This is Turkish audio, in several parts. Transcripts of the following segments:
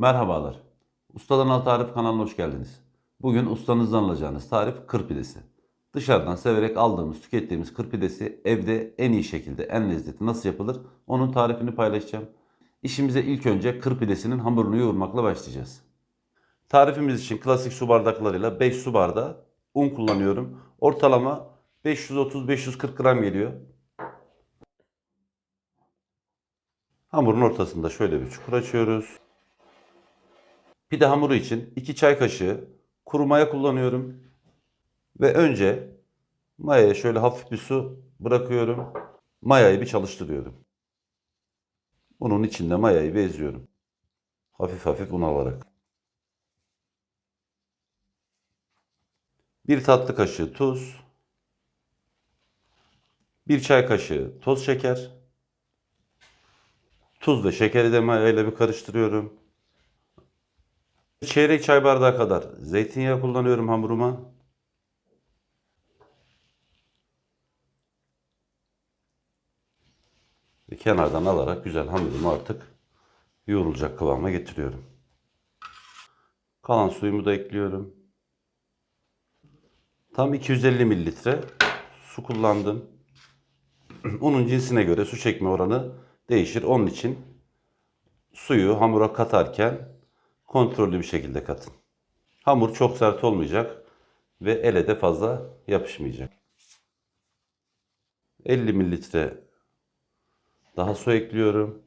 Merhabalar. Ustadan Al Tarif kanalına hoş geldiniz. Bugün ustanızdan alacağınız tarif kır pidesi. Dışarıdan severek aldığımız, tükettiğimiz kır pidesi evde en iyi şekilde, en lezzetli nasıl yapılır onun tarifini paylaşacağım. İşimize ilk önce kır pidesinin hamurunu yoğurmakla başlayacağız. Tarifimiz için klasik su bardaklarıyla 5 su bardağı un kullanıyorum. Ortalama 530-540 gram geliyor. Hamurun ortasında şöyle bir çukur açıyoruz. Pide hamuru için 2 çay kaşığı kuru maya kullanıyorum. Ve önce mayaya şöyle hafif bir su bırakıyorum. Mayayı bir çalıştırıyorum. Bunun içinde mayayı bir eziyorum. Hafif hafif un alarak. Bir tatlı kaşığı tuz. Bir çay kaşığı toz şeker. Tuz ve şekeri de mayayla bir karıştırıyorum. Çeyrek çay bardağı kadar zeytinyağı kullanıyorum hamuruma. Ve kenardan alarak güzel hamurumu artık yoğrulacak kıvama getiriyorum. Kalan suyumu da ekliyorum. Tam 250 mililitre su kullandım. Unun cinsine göre su çekme oranı değişir. Onun için suyu hamura katarken kontrollü bir şekilde katın. Hamur çok sert olmayacak ve ele de fazla yapışmayacak. 50 mililitre daha su ekliyorum.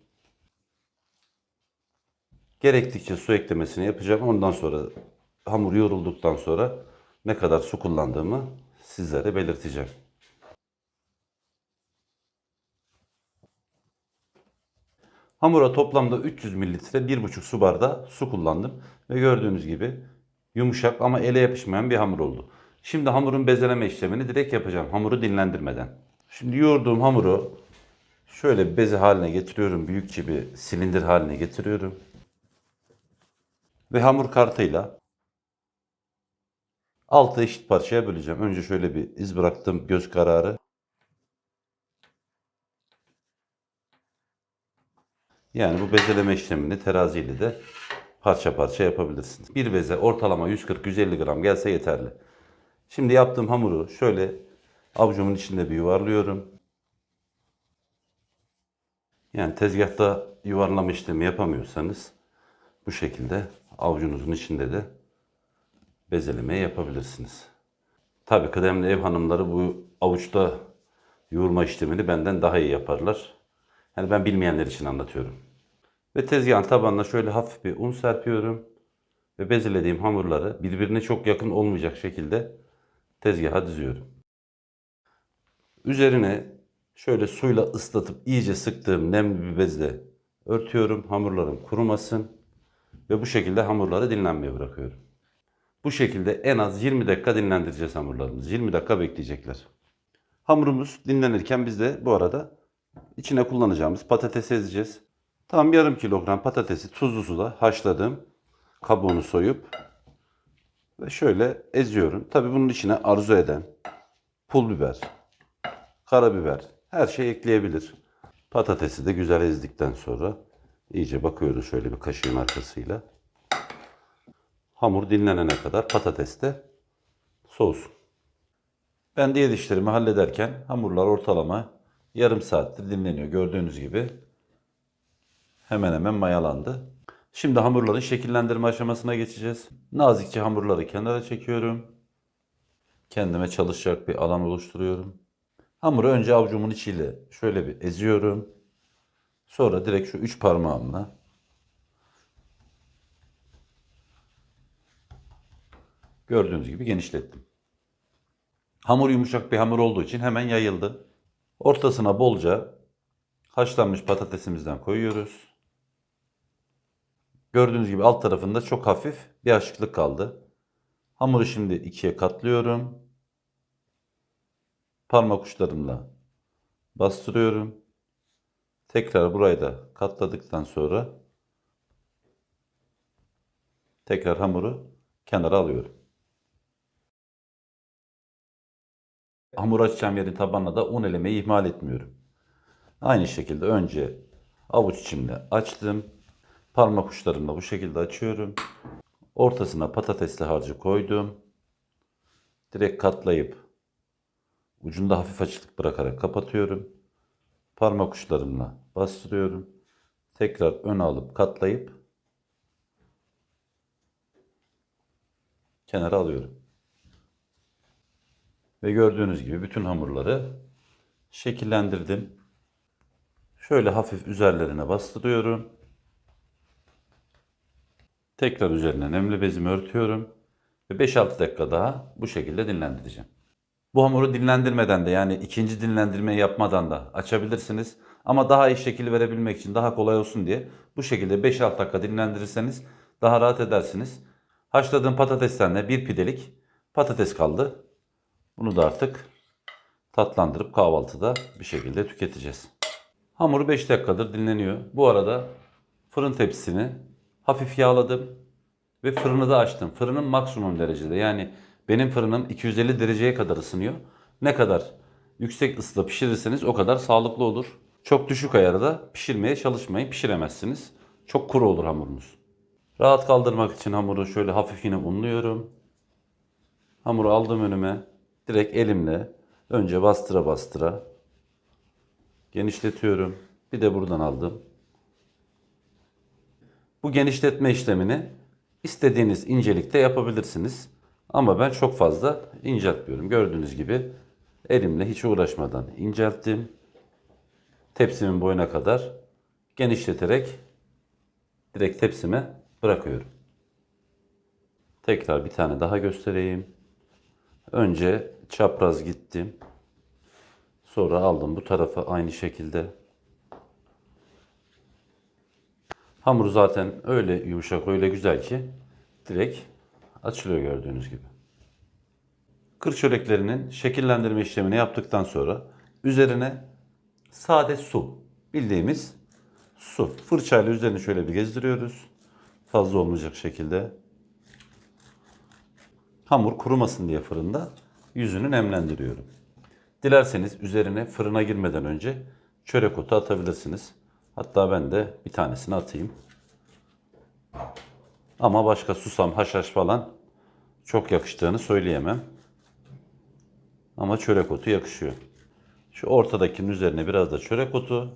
Gerektikçe su eklemesini yapacağım. Ondan sonra hamur yoğrulduktan sonra ne kadar su kullandığımı sizlere belirteceğim. Hamura toplamda 300 mililitre 1,5 su bardağı su kullandım. Ve gördüğünüz gibi yumuşak ama ele yapışmayan bir hamur oldu. Şimdi hamurun bezeleme işlemini direkt yapacağım. Hamuru dinlendirmeden. Şimdi yoğurduğum hamuru şöyle bir beze haline getiriyorum. Büyükçe bir silindir haline getiriyorum. Ve hamur kartıyla altı eşit parçaya böleceğim. Önce şöyle bir iz bıraktım göz kararı. Yani bu bezeleme işlemini teraziyle de parça parça yapabilirsiniz. Bir beze ortalama 140-150 gram gelse yeterli. Şimdi yaptığım hamuru şöyle avucumun içinde bir yuvarlıyorum. Yani tezgahta yuvarlama işlemi yapamıyorsanız bu şekilde avucunuzun içinde de bezeleme yapabilirsiniz. Tabii kıdemli ev hanımları bu avuçta yoğurma işlemini benden daha iyi yaparlar. Yani ben bilmeyenler için anlatıyorum. Ve tezgahın tabanına şöyle hafif bir un serpiyorum. Ve bezelediğim hamurları birbirine çok yakın olmayacak şekilde tezgaha diziyorum. Üzerine şöyle suyla ıslatıp iyice sıktığım nemli bir bezle örtüyorum. Hamurlarım kurumasın. Ve bu şekilde hamurları dinlenmeye bırakıyorum. Bu şekilde en az 20 dakika dinlendireceğiz hamurlarımızı. 20 dakika bekleyecekler. Hamurumuz dinlenirken biz de bu arada içine kullanacağımız patatesi ezeceğiz. Tam yarım kilogram patatesi tuzlu suda haşladım. Kabuğunu soyup ve şöyle eziyorum. Tabi bunun içine arzu eden pul biber, karabiber her şey ekleyebilir. Patatesi de güzel ezdikten sonra iyice bakıyoruz şöyle bir kaşığın arkasıyla. Hamur dinlenene kadar patates de soğusun. Ben diğer işlerimi hallederken hamurlar ortalama yarım saattir dinleniyor. Gördüğünüz gibi hemen hemen mayalandı. Şimdi hamurların şekillendirme aşamasına geçeceğiz. Nazikçe hamurları kenara çekiyorum. Kendime çalışacak bir alan oluşturuyorum. Hamuru önce avucumun içiyle şöyle bir eziyorum. Sonra direkt şu üç parmağımla gördüğünüz gibi genişlettim. Hamur yumuşak bir hamur olduğu için hemen yayıldı. Ortasına bolca haşlanmış patatesimizden koyuyoruz. Gördüğünüz gibi alt tarafında çok hafif bir açıklık kaldı. Hamuru şimdi ikiye katlıyorum. Parmak uçlarımla bastırıyorum. Tekrar burayı da katladıktan sonra tekrar hamuru kenara alıyorum. Hamur açacağım yerin tabanına da un elemeyi ihmal etmiyorum. Aynı şekilde önce avuç içimle açtım. Parmak uçlarımla bu şekilde açıyorum. Ortasına patatesli harcı koydum. Direkt katlayıp ucunda hafif açıklık bırakarak kapatıyorum. Parmak uçlarımla bastırıyorum. Tekrar öne alıp katlayıp kenara alıyorum. Ve gördüğünüz gibi bütün hamurları şekillendirdim. Şöyle hafif üzerlerine bastırıyorum. Tekrar üzerine nemli bezimi örtüyorum. Ve 5-6 dakika daha bu şekilde dinlendireceğim. Bu hamuru dinlendirmeden de yani ikinci dinlendirmeyi yapmadan da açabilirsiniz. Ama daha iyi şekil verebilmek için daha kolay olsun diye bu şekilde 5-6 dakika dinlendirirseniz daha rahat edersiniz. Haşladığım patatesten de bir pidelik patates kaldı. Bunu da artık tatlandırıp kahvaltıda bir şekilde tüketeceğiz. Hamuru 5 dakikadır dinleniyor. Bu arada fırın tepsisini hafif yağladım ve fırını da açtım. Fırının maksimum derecede yani benim fırınım 250 dereceye kadar ısınıyor. Ne kadar yüksek ısıda pişirirseniz o kadar sağlıklı olur. Çok düşük ayarda pişirmeye çalışmayın. Pişiremezsiniz. Çok kuru olur hamurunuz. Rahat kaldırmak için hamuru şöyle hafif yine unluyorum. Hamuru aldım önüme. Direkt elimle önce bastıra bastıra genişletiyorum. Bir de buradan aldım. Bu genişletme işlemini istediğiniz incelikte yapabilirsiniz. Ama ben çok fazla inceltmiyorum. Gördüğünüz gibi elimle hiç uğraşmadan incelttim. Tepsimin boyuna kadar genişleterek direkt tepsime bırakıyorum. Tekrar bir tane daha göstereyim. Önce çapraz gittim. Sonra aldım bu tarafa aynı şekilde. Hamur zaten öyle yumuşak, öyle güzel ki direkt açılıyor gördüğünüz gibi. Kır çöreklerinin şekillendirme işlemini yaptıktan sonra üzerine sade su, bildiğimiz su. Fırçayla üzerini şöyle bir gezdiriyoruz. Fazla olmayacak şekilde. Hamur kurumasın diye fırında yüzünü nemlendiriyorum. Dilerseniz üzerine fırına girmeden önce çörek otu atabilirsiniz. Hatta ben de bir tanesini atayım. Ama başka susam, haşhaş falan çok yakıştığını söyleyemem. Ama çörek otu yakışıyor. Şu ortadakinin üzerine biraz da çörek otu.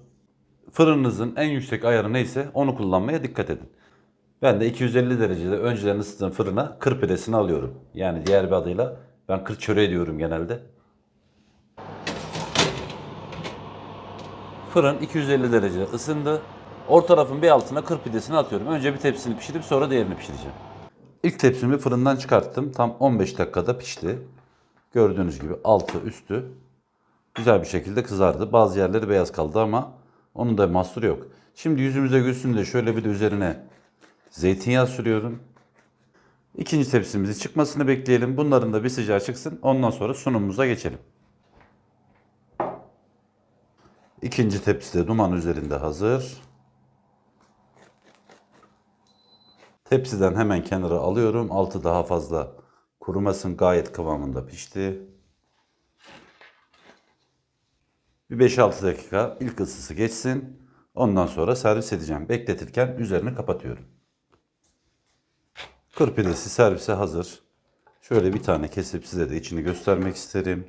Fırınınızın en yüksek ayarı neyse onu kullanmaya dikkat edin. Ben de 250 derecede önceden ısıttığım fırına kır pidesini alıyorum. Yani diğer bir adıyla ben kır çöreği diyorum genelde. Fırın 250 derecede ısındı. Orta tarafın bir altına kır pidesini atıyorum. Önce bir tepsini pişirip sonra diğerini pişireceğim. İlk tepsimi fırından çıkarttım. Tam 15 dakikada pişti. Gördüğünüz gibi altı üstü güzel bir şekilde kızardı. Bazı yerleri beyaz kaldı ama onun da mahsuru yok. Şimdi yüzümüze gülsün de şöyle bir de üzerine zeytinyağı sürüyorum. İkinci tepsimizi çıkmasını bekleyelim. Bunların da bir sıcağı çıksın. Ondan sonra sunumumuza geçelim. İkinci tepsi de duman üzerinde hazır. Tepsiden hemen kenara alıyorum. Altı daha fazla kurumasın. Gayet kıvamında pişti. Bir 5-6 dakika ilk ısısı geçsin. Ondan sonra servis edeceğim. Bekletirken üzerini kapatıyorum. Kır pidesi servise hazır. Şöyle bir tane kesip size de içini göstermek isterim.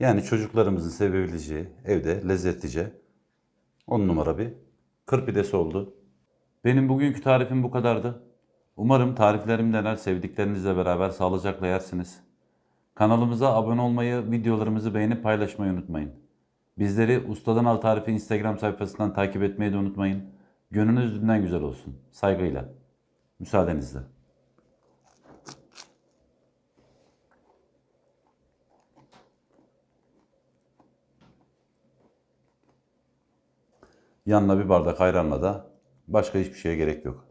Yani çocuklarımızın sevebileceği evde lezzetlice 10 numara bir kır pidesi oldu. Benim bugünkü tarifim bu kadardı. Umarım tariflerim dener sevdiklerinizle beraber sağlıcakla yersiniz. Kanalımıza abone olmayı, videolarımızı beğenip paylaşmayı unutmayın. Bizleri Ustadan Al Tarifi Instagram sayfasından takip etmeyi de unutmayın. Gönlünüz dünden güzel olsun. Saygıyla. Müsaadenizle. Yanına bir bardak ayranla da başka hiçbir şeye gerek yok.